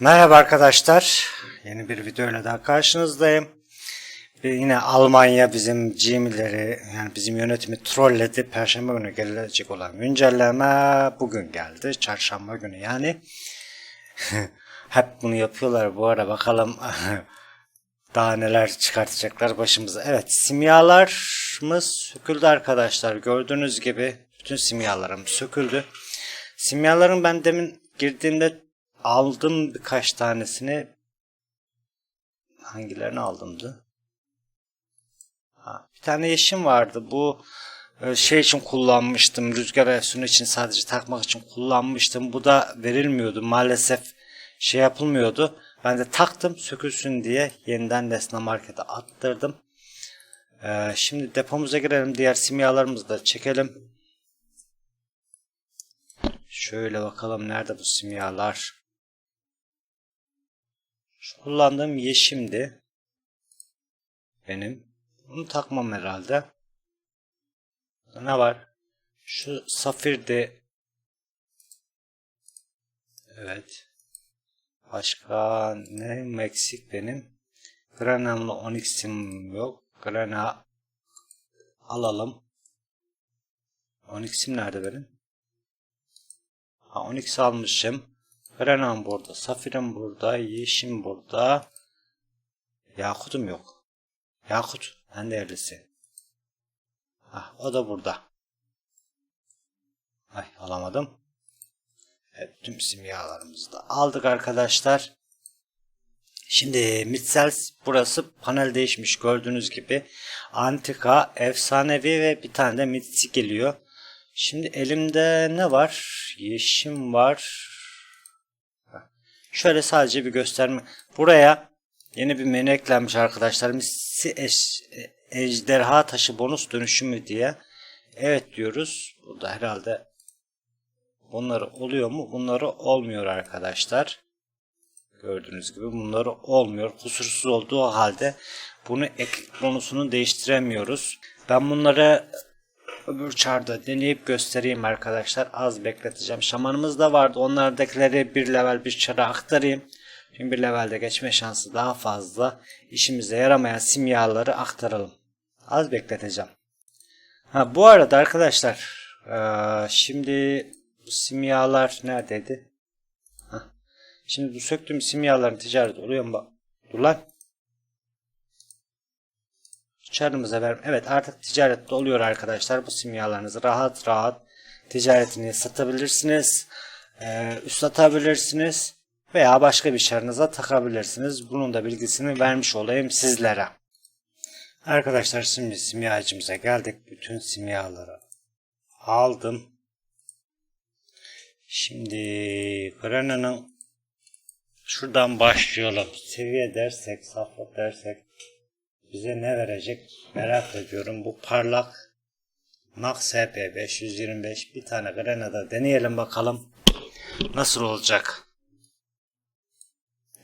Merhaba arkadaşlar. Yeni bir videoyla daha karşınızdayım. Ve yine Almanya bizim Gmail'leri yani bizim yönetimi trolledi. Perşembe günü gelecek olan güncelleme bugün geldi. Çarşamba günü yani. Hep bunu yapıyorlar bu ara bakalım daha neler çıkartacaklar başımıza. Evet simyalarımız söküldü arkadaşlar. Gördüğünüz gibi bütün simyalarım söküldü. Simyaların ben demin girdiğimde aldım birkaç tanesini. Hangilerini aldımdı? Ha, bir tane yeşim vardı. Bu e, şey için kullanmıştım. Rüzgar efsunu için sadece takmak için kullanmıştım. Bu da verilmiyordu. Maalesef şey yapılmıyordu. Ben de taktım sökülsün diye yeniden Desna Market'e attırdım. Ee, şimdi depomuza girelim. Diğer simyalarımızı da çekelim. Şöyle bakalım nerede bu simyalar. Şu kullandığım yeşimdi. Benim. Bunu takmam herhalde. Ne var? Şu safirdi. Evet. Başka ne eksik benim? Granamlı Onyx'im yok. Grana alalım. Onyx'im nerede benim? Ha Onyx almışım. Granam burada. Safirim burada. Yeşim burada. Yakut'um yok. Yakut. En değerlisi. Ah o da burada. Ay alamadım. Evet, tüm simyalarımızı da aldık arkadaşlar. Şimdi Mitsels burası panel değişmiş gördüğünüz gibi. Antika, efsanevi ve bir tane de mitsi geliyor. Şimdi elimde ne var? Yeşim var. Şöyle sadece bir gösterme. Buraya yeni bir menü eklenmiş arkadaşlar. Mitsi eş, ejderha taşı bonus dönüşümü diye. Evet diyoruz. Burada herhalde Bunları oluyor mu? Bunları olmuyor arkadaşlar. Gördüğünüz gibi bunları olmuyor. Kusursuz olduğu halde bunu eklik bonusunu değiştiremiyoruz. Ben bunları öbür çarda deneyip göstereyim arkadaşlar. Az bekleteceğim. Şamanımız da vardı. Onlardakileri bir level bir çara aktarayım. Şimdi bir levelde geçme şansı daha fazla. İşimize yaramayan simyaları aktaralım. Az bekleteceğim. Ha bu arada arkadaşlar şimdi bu simyalar neredeydi? Heh. Şimdi bu söktüğüm simyaların ticareti oluyor mu? Dur lan. Çarımıza ver. Evet artık ticarette oluyor arkadaşlar. Bu simyalarınızı rahat rahat ticaretini satabilirsiniz. Ee, üst atabilirsiniz. Veya başka bir çarınıza takabilirsiniz. Bunun da bilgisini vermiş olayım sizlere. Arkadaşlar şimdi simyacımıza geldik. Bütün simyaları aldım. Şimdi Grana'nın şuradan başlayalım. Seviye dersek, saflık dersek bize ne verecek merak ediyorum. Bu parlak Max HP 525 bir tane Grana'da deneyelim bakalım. Nasıl olacak?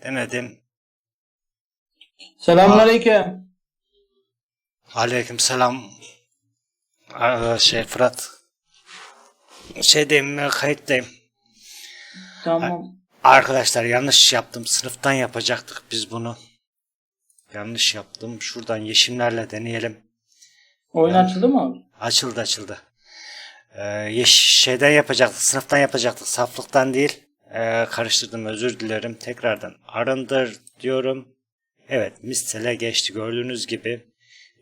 Denedim. Selamünaleyküm. Aleyküm selam. Aa, Şey Fırat. Şeydeyim kayıttayım. Tamam. Arkadaşlar yanlış yaptım. Sınıftan yapacaktık biz bunu. Yanlış yaptım. Şuradan yeşimlerle deneyelim. Oyun açıldı mı? Açıldı açıldı. Ee, şeyden yapacaktık. Sınıftan yapacaktık. Saflıktan değil. Ee, karıştırdım özür dilerim. Tekrardan arındır diyorum. Evet Mistel'e geçti. Gördüğünüz gibi.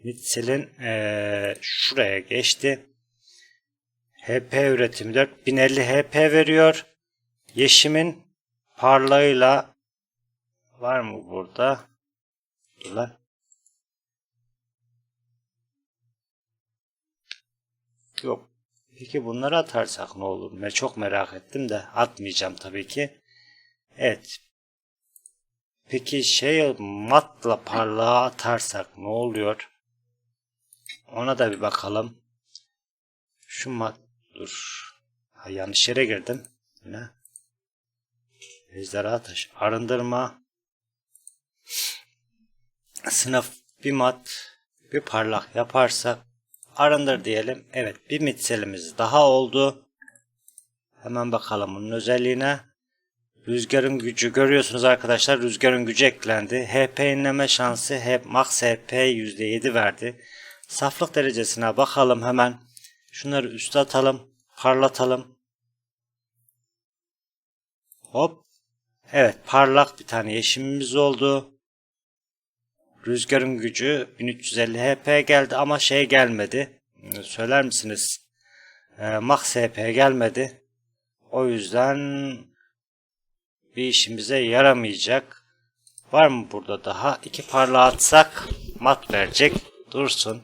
Mistel'in ee, şuraya geçti. HP üretimi 4050 HP veriyor. Yeşimin parlağıyla var mı burada? Dur. Yok. Peki bunları atarsak ne olur? Ben çok merak ettim de atmayacağım tabii ki. Evet. Peki şey matla parlağı atarsak ne oluyor? Ona da bir bakalım. Şu mat dur. Ha, yanlış yere girdim. Yine. Ejderha taş. Arındırma. Sınıf bir mat bir parlak yaparsak arındır diyelim. Evet bir mitselimiz daha oldu. Hemen bakalım bunun özelliğine. Rüzgarın gücü görüyorsunuz arkadaşlar. Rüzgarın gücü eklendi. HP inleme şansı hep max HP %7 verdi. Saflık derecesine bakalım hemen. Şunları üste atalım. Parlatalım. Hop. Evet parlak bir tane yeşimimiz oldu. Rüzgarın gücü 1350 HP geldi ama şey gelmedi. Söyler misiniz? Ee, max HP gelmedi. O yüzden bir işimize yaramayacak. Var mı burada daha? İki parla atsak mat verecek. Dursun.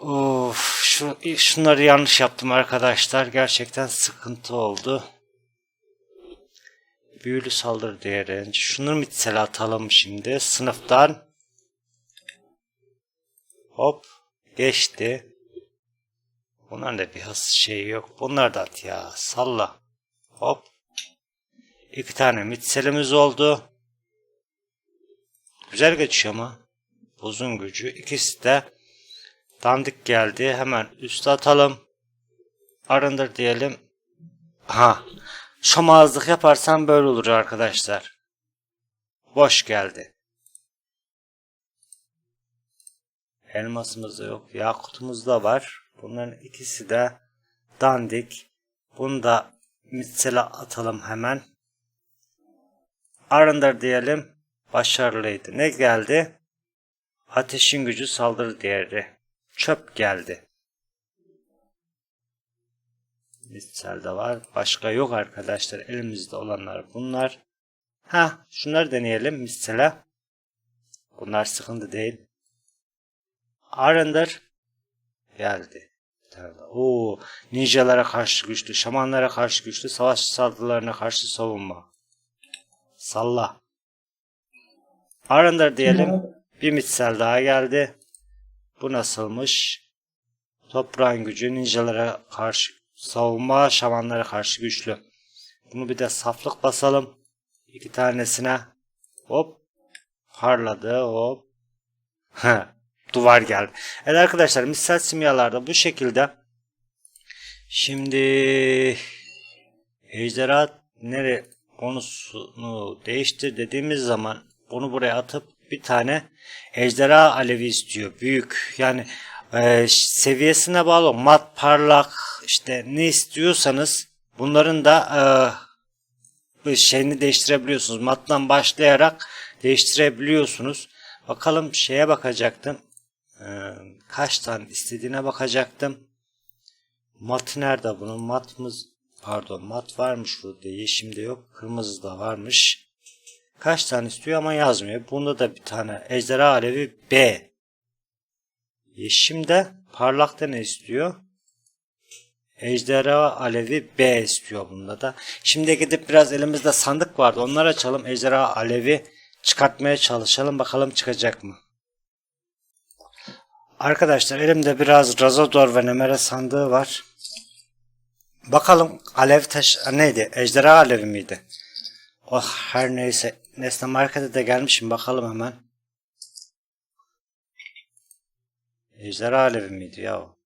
Of, şu, şunları yanlış yaptım arkadaşlar. Gerçekten sıkıntı oldu. Büyülü saldırı değeri. Şunu mitsel atalım şimdi. Sınıftan. Hop. Geçti. Bunların da bir hız şeyi yok. Bunlar da at ya. Salla. Hop. İki tane mitselimiz oldu. Güzel geçiyor ama. Uzun gücü. İkisi de dandik geldi. Hemen üste atalım. Arındır diyelim. Ha. Şomazlık yaparsam böyle olur arkadaşlar. Boş geldi. Elmasımız da yok. Yakutumuz da var. Bunların ikisi de dandik. Bunu da mitsele atalım hemen. Arındır diyelim. Başarılıydı. Ne geldi? Ateşin gücü saldırı değeri. Çöp geldi. Mitsel de var. Başka yok arkadaşlar. Elimizde olanlar bunlar. Ha, şunları deneyelim mitsele. Bunlar sıkıntı değil. Arındır. Geldi. Oo, ninjalara karşı güçlü, şamanlara karşı güçlü, savaş saldırılarına karşı savunma. Salla. Arındır diyelim. Bir mitsel daha geldi. Bu nasılmış? Toprağın gücü ninjalara karşı savunma, şamanlara karşı güçlü. Bunu bir de saflık basalım. İki tanesine. Hop. Parladı. Hop. Duvar geldi. Evet arkadaşlar misal simyalarda bu şekilde. Şimdi ejderha nere konusunu değiştir dediğimiz zaman bunu buraya atıp bir tane ejderha alevi istiyor. Büyük. Yani e, seviyesine bağlı mat parlak işte ne istiyorsanız bunların da e, şeyini değiştirebiliyorsunuz. Mattan başlayarak değiştirebiliyorsunuz. Bakalım şeye bakacaktım. E, kaç tane istediğine bakacaktım. Mat nerede bunun? Matımız pardon mat varmış burada. Yeşimde yok. Kırmızı da varmış. Kaç tane istiyor ama yazmıyor. Bunda da bir tane ejderha alevi B. Yeşimde parlakta ne istiyor? Ejderha alevi B istiyor bunda da. Şimdi gidip biraz elimizde sandık vardı. Onları açalım. Ejderha alevi çıkartmaya çalışalım. Bakalım çıkacak mı? Arkadaşlar elimde biraz Razador ve Nemere sandığı var. Bakalım alev taş neydi? Ejderha alevi miydi? Oh her neyse. Nesne markete de gelmişim. Bakalım hemen. Ejderha alevi miydi ya o?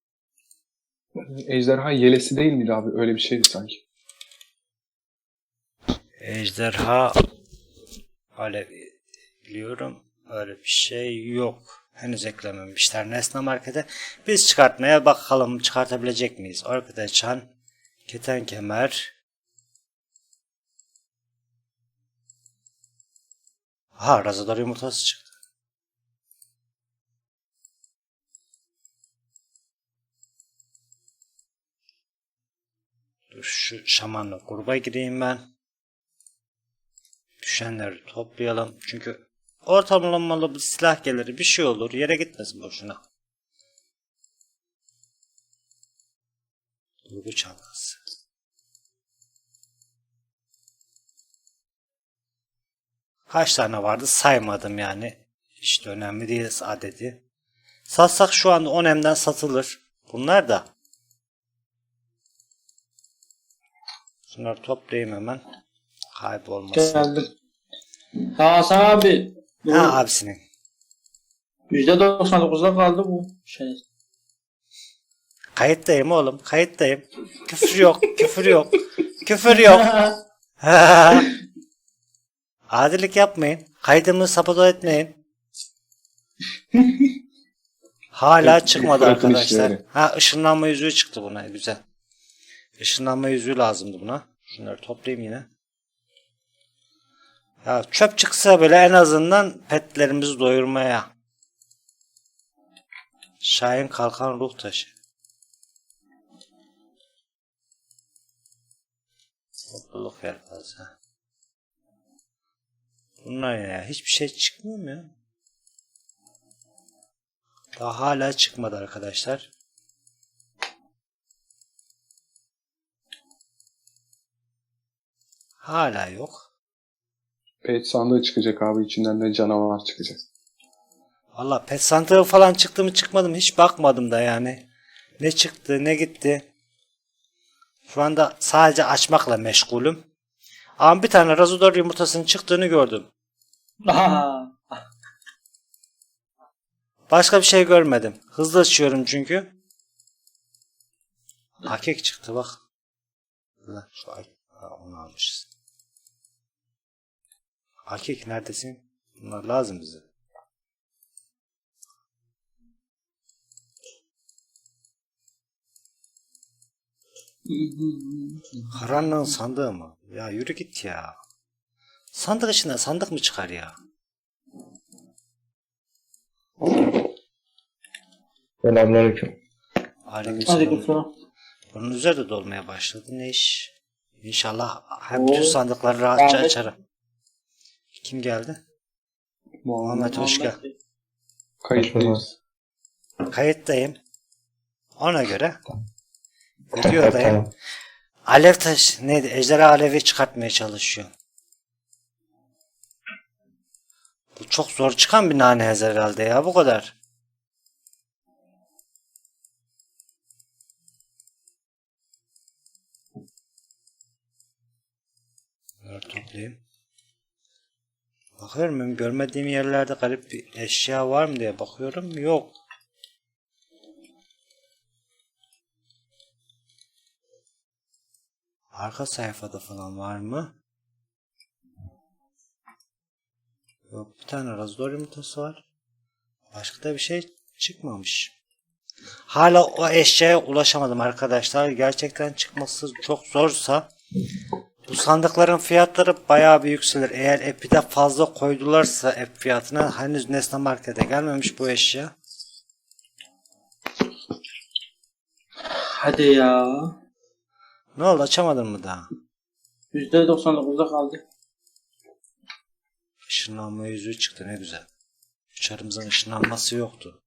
Ejderha yelesi değil miydi abi? Öyle bir şeydi sanki. Ejderha alevi biliyorum. Öyle bir şey yok. Henüz eklememişler Nesne Market'e. Biz çıkartmaya bakalım çıkartabilecek miyiz? Orkide çan, keten kemer. Ha razador yumurtası çıktı. Şu şamanla gruba gireyim ben. Düşenleri toplayalım. Çünkü ortalamalı bir silah gelir bir şey olur. Yere gitmesin boşuna. Duygu çantası. Kaç tane vardı saymadım yani. İşte önemli değil adedi. Satsak şu anda 10 emden satılır. Bunlar da. Şunları toplayayım hemen. Kaybolmasın. Geldim. Hasan abi. Bu Ha abisinin. %99'da kaldı bu şey. Kayıttayım oğlum. Kayıttayım. Küfür yok. Küfür yok. Küfür yok. Adilik yapmayın. Kaydımı sabote etmeyin. Hala çıkmadı arkadaşlar. işleri. Ha ışınlanma yüzüğü çıktı buna. Güzel. Işınlanma yüzüğü lazımdı buna. Şunları toplayayım yine. Ya çöp çıksa bile en azından petlerimizi doyurmaya. Şahin kalkan ruh taşı. Mutluluk yelpazesi. Bunlar ya hiçbir şey çıkmıyor mu ya? Daha hala çıkmadı arkadaşlar. Hala yok. Pet sandığı çıkacak abi. içinden de canavar çıkacak. Valla pet sandığı falan çıktı mı çıkmadı mı hiç bakmadım da yani. Ne çıktı ne gitti. Şu anda sadece açmakla meşgulüm. Ama bir tane razodor yumurtasının çıktığını gördüm. Başka bir şey görmedim. Hızlı açıyorum çünkü. Hakek çıktı bak. Şu ay onu almışız. Hakek neredesin? Bunlar lazım bize. Karanlığın sandığı mı? Ya yürü git ya. Sandık içinde sandık mı çıkar ya? Selamünaleyküm. Aleykümselam. Bunun üzeri de dolmaya başladı. Ne iş? İnşallah hem bütün sandıkları rahatça açarım. Kim geldi? Muhammed hoş gel. Kayıttayız. Kayıttayım. Ona göre videodayım. Alev taş neydi? Ejderha alevi çıkartmaya çalışıyor. Bu çok zor çıkan bir nane herhalde ya bu kadar. Bunları toplayayım. Bakıyorum görmediğim yerlerde garip bir eşya var mı diye bakıyorum. Yok. Arka sayfada falan var mı? Yok bir tane razor yumurtası var. Başka da bir şey çıkmamış. Hala o eşyaya ulaşamadım arkadaşlar. Gerçekten çıkması çok zorsa bu sandıkların fiyatları bayağı bir yükselir. Eğer Epi'de fazla koydularsa Ep fiyatına henüz Nesne Market'e gelmemiş bu eşya. Hadi ya. Ne oldu açamadın mı daha? %99'da kaldı. Işınlanma yüzüğü çıktı ne güzel. Uçarımızın ışınlanması yoktu.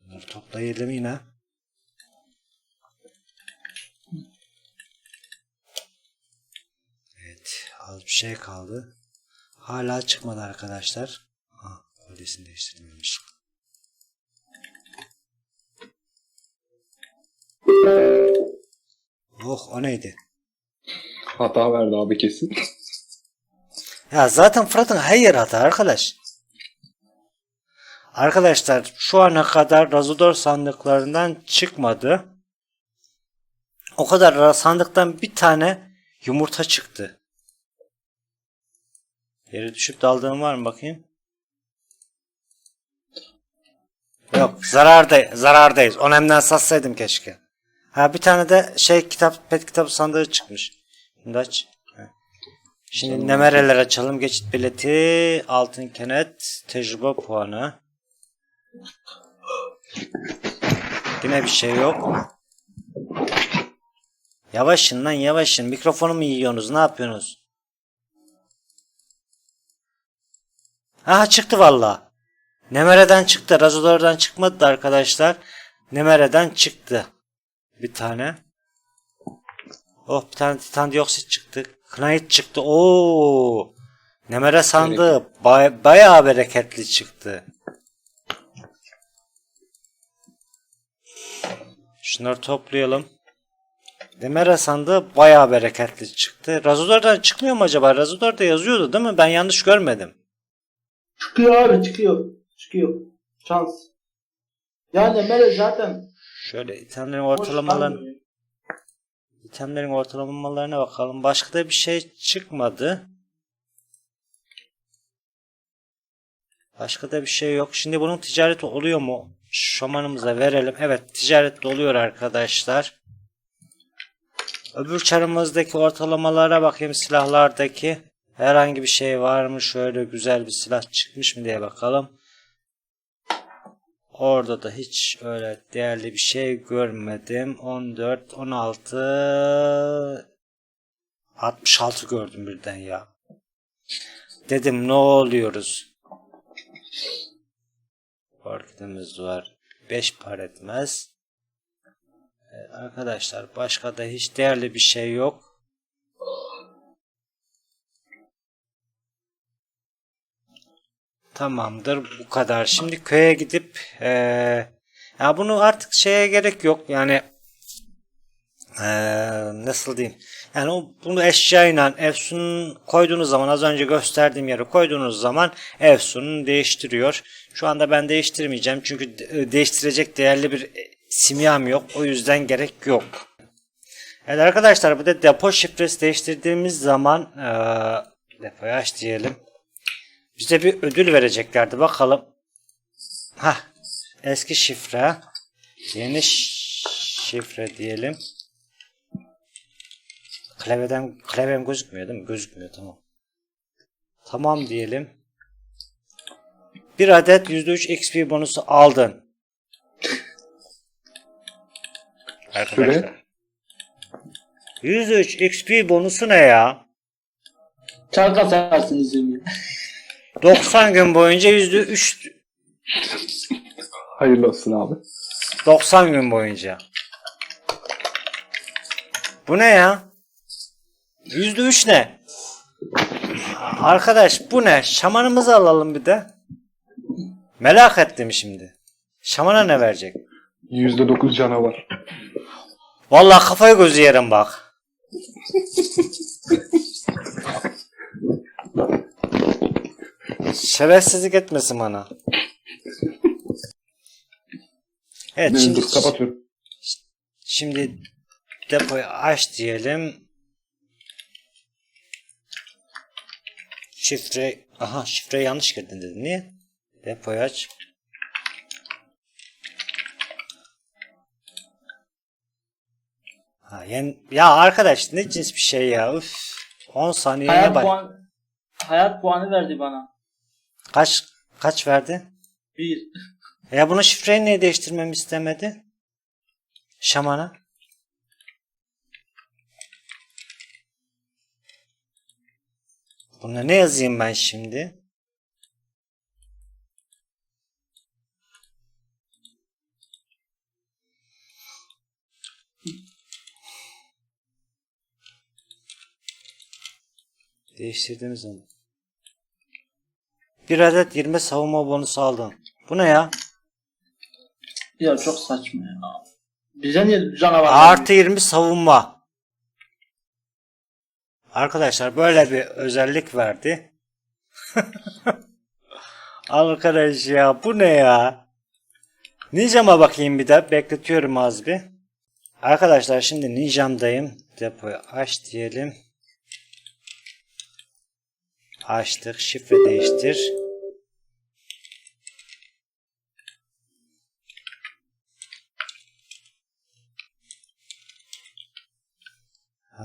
Bunları toplayalım yine. Az bir şey kaldı. Hala çıkmadı arkadaşlar. Ha, öylesini değiştirmemiş. Oh o neydi? Hata verdi abi kesin. Ya zaten Fırat'ın her yeri hata arkadaş. Arkadaşlar şu ana kadar Razodor sandıklarından çıkmadı. O kadar sandıktan bir tane yumurta çıktı. Yere düşüp daldığım var mı bakayım? Yok zararda, zarardayız. Onemden satsaydım keşke. Ha bir tane de şey kitap pet kitap sandığı çıkmış. Şimdi aç. Şimdi nemereler açalım. Geçit bileti, altın kenet, tecrübe puanı. Yine bir şey yok. Yavaşın lan yavaşın. Mikrofonu mu yiyorsunuz? Ne yapıyorsunuz? Aha çıktı valla. Nemere'den çıktı. Razodor'dan çıkmadı da arkadaşlar. Nemere'den çıktı. Bir tane. Oh bir tane titan dioksit çıktı. Knight çıktı. Oo. Nemere sandığı bay- bayağı bereketli çıktı. Şunları toplayalım. Demere sandığı bayağı bereketli çıktı. Razodor'dan çıkmıyor mu acaba? Razodor'da yazıyordu değil mi? Ben yanlış görmedim. Çıkıyor abi çıkıyor. Çıkıyor. Şans. Yani Mele zaten Şöyle itemlerin ortalamalarını itemlerin ortalamalarına bakalım. Başka da bir şey çıkmadı. Başka da bir şey yok. Şimdi bunun ticareti oluyor mu? Şamanımıza verelim. Evet ticaret oluyor arkadaşlar. Öbür çarımızdaki ortalamalara bakayım silahlardaki. Herhangi bir şey var mı? Şöyle güzel bir silah çıkmış mı diye bakalım. Orada da hiç öyle değerli bir şey görmedim. 14, 16, 66 gördüm birden ya. Dedim ne oluyoruz? Orkidemiz var. 5 para etmez. Evet, arkadaşlar başka da hiç değerli bir şey yok. Tamamdır bu kadar. Şimdi köye gidip eee, ya bunu artık şeye gerek yok yani eee, nasıl diyeyim yani o, bunu eşyayla Efsun'un koyduğunuz zaman az önce gösterdiğim yere koyduğunuz zaman Efsun'un değiştiriyor. Şu anda ben değiştirmeyeceğim çünkü de- değiştirecek değerli bir e, simyam yok. O yüzden gerek yok. Evet arkadaşlar bu da depo şifresi değiştirdiğimiz zaman eee depoyu aç diyelim. Bize bir ödül vereceklerdi. Bakalım. Ha, eski şifre. Yeni şifre diyelim. Klavyeden klavyem gözükmüyor değil mi? Gözükmüyor tamam. Tamam diyelim. Bir adet %3 XP bonusu aldın. Arkadaşlar. %3 XP bonusu ne ya? Çark atarsınız yemin. 90 gün boyunca %3 Hayırlı olsun abi. 90 gün boyunca. Bu ne ya? %3 ne? Arkadaş bu ne? Şamanımızı alalım bir de. Merak ettim şimdi. Şamana ne verecek? %9 canavar. Vallahi kafayı gözü yerim bak. Şerefsizlik etmesin bana. Evet şimdi dur kapatıyorum. Şimdi depoyu aç diyelim. Şifre, aha şifre yanlış girdin dedi. Niye? Depoyu aç. Ha, yen- ya arkadaş ne cins bir şey ya. Üf. 10 saniyeye Hayat bak. puan hayat puanı verdi bana. Kaç kaç verdi? Bir. Ya bunu şifreyi niye değiştirmemi istemedi? Şamana. Buna ne yazayım ben şimdi? Değiştirdiniz onu. Bir adet 20 savunma bonusu aldın. Bu ne ya? Ya çok saçma ya. Bize niye canavar? Artı 20 savunma. Arkadaşlar böyle bir özellik verdi. Arkadaş ya bu ne ya? Ninja'ma bakayım bir de. Bekletiyorum az bir. Arkadaşlar şimdi Ninja'mdayım. Depoyu aç diyelim. Açtık. Şifre değiştir.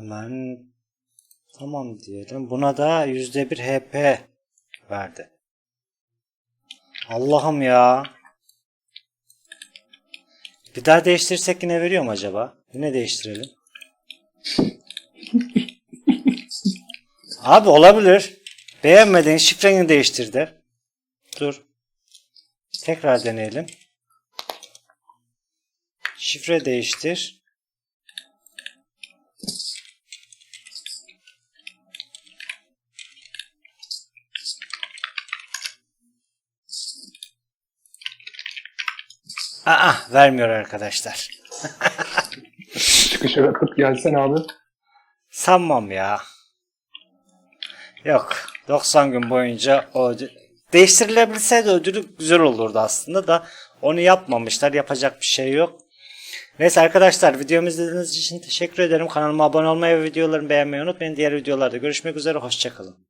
Hemen tamam diyelim. Buna da yüzde bir HP verdi. Allah'ım ya. Bir daha değiştirsek yine veriyor mu acaba? Yine değiştirelim. Abi olabilir. Beğenmediğin şifreni değiştir de. Dur. Tekrar deneyelim. Şifre değiştir. Aa vermiyor arkadaşlar. Çıkışa bakıp gelsen abi. Sanmam ya. Yok. 90 gün boyunca o değiştirilebilseydi ödülü güzel olurdu aslında da onu yapmamışlar. Yapacak bir şey yok. Neyse arkadaşlar videomu izlediğiniz için teşekkür ederim. Kanalıma abone olmayı ve videolarımı beğenmeyi unutmayın. Diğer videolarda görüşmek üzere. Hoşçakalın.